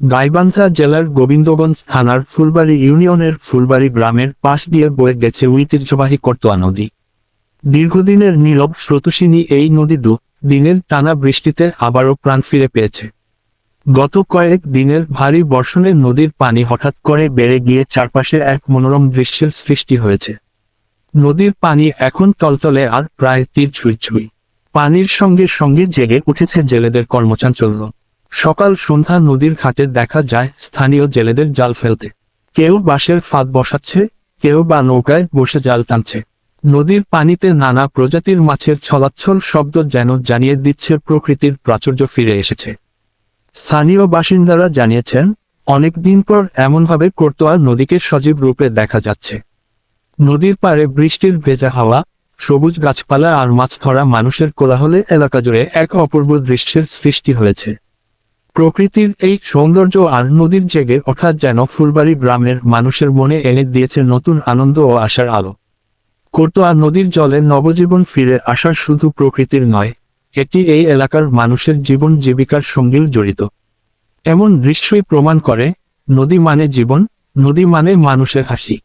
গাইবান্ধা জেলার গোবিন্দগঞ্জ থানার ফুলবাড়ি ইউনিয়নের ফুলবাড়ি গ্রামের পাশ দিয়ে বয়ে গেছে ঐতিহ্যবাহী কর্তোয়া নদী। দীর্ঘদিনের নীরব স্রোতস্বিনী এই নদী দু দিনের টানা বৃষ্টিতে আবারও প্রাণ ফিরে পেয়েছে। গত কয়েক দিনের ভারী বর্ষণে নদীর পানি হঠাৎ করে বেড়ে গিয়ে চারপাশে এক মনোরম দৃশ্যের সৃষ্টি হয়েছে। নদীর পানি এখন টলটলে আর প্রায় তীর ছুঁই ছুঁই পানির সঙ্গে সঙ্গে জেগে উঠেছে জেলেদের কর্মচাঞ্চল্য। সকাল সন্ধ্যা নদীর ঘাটে দেখা যায় স্থানীয় জেলেদের জাল ফেলতে। কেউ বাঁশের ফাঁদ বসাচ্ছে, কেউ বা নৌকায় বসে জাল টানছে। নদীর পানিতে নানা প্রজাতির মাছের ছলাচ্ছল শব্দ যেন জানিয়ে দিচ্ছে প্রকৃতির প্রাচুর্য ফিরে এসেছে। স্থানীয় বাসিন্দারা জানিয়েছেন অনেকদিন পর এমনভাবে কোর্তোয়া নদীকে সজীব রূপে দেখা যাচ্ছে। নদীর পাড়ে বৃষ্টির ভেজা হাওয়া, সবুজ গাছপালা আর মাছ ধরা মানুষের কোলাহলে এলাকা জুড়ে এক অপূর্ব দৃশ্যের সৃষ্টি হয়েছে। প্রকৃতির এই সৌন্দর্য আর নদীর জেগে ওঠা যেন ফুলবাড়ি গ্রামের মানুষের মনে এনে দিয়েছে নতুন আনন্দ ও আশার আলো। কোর্তোয়া নদীর জলে নবজীবন ফিরে আসা শুধু প্রকৃতির নয়, এটি এই এলাকার মানুষের জীবন জীবিকার সঙ্গেও জড়িত। এমন দৃশ্যই প্রমাণ করে, নদী মানে জীবন, নদী মানে মানুষের হাসি।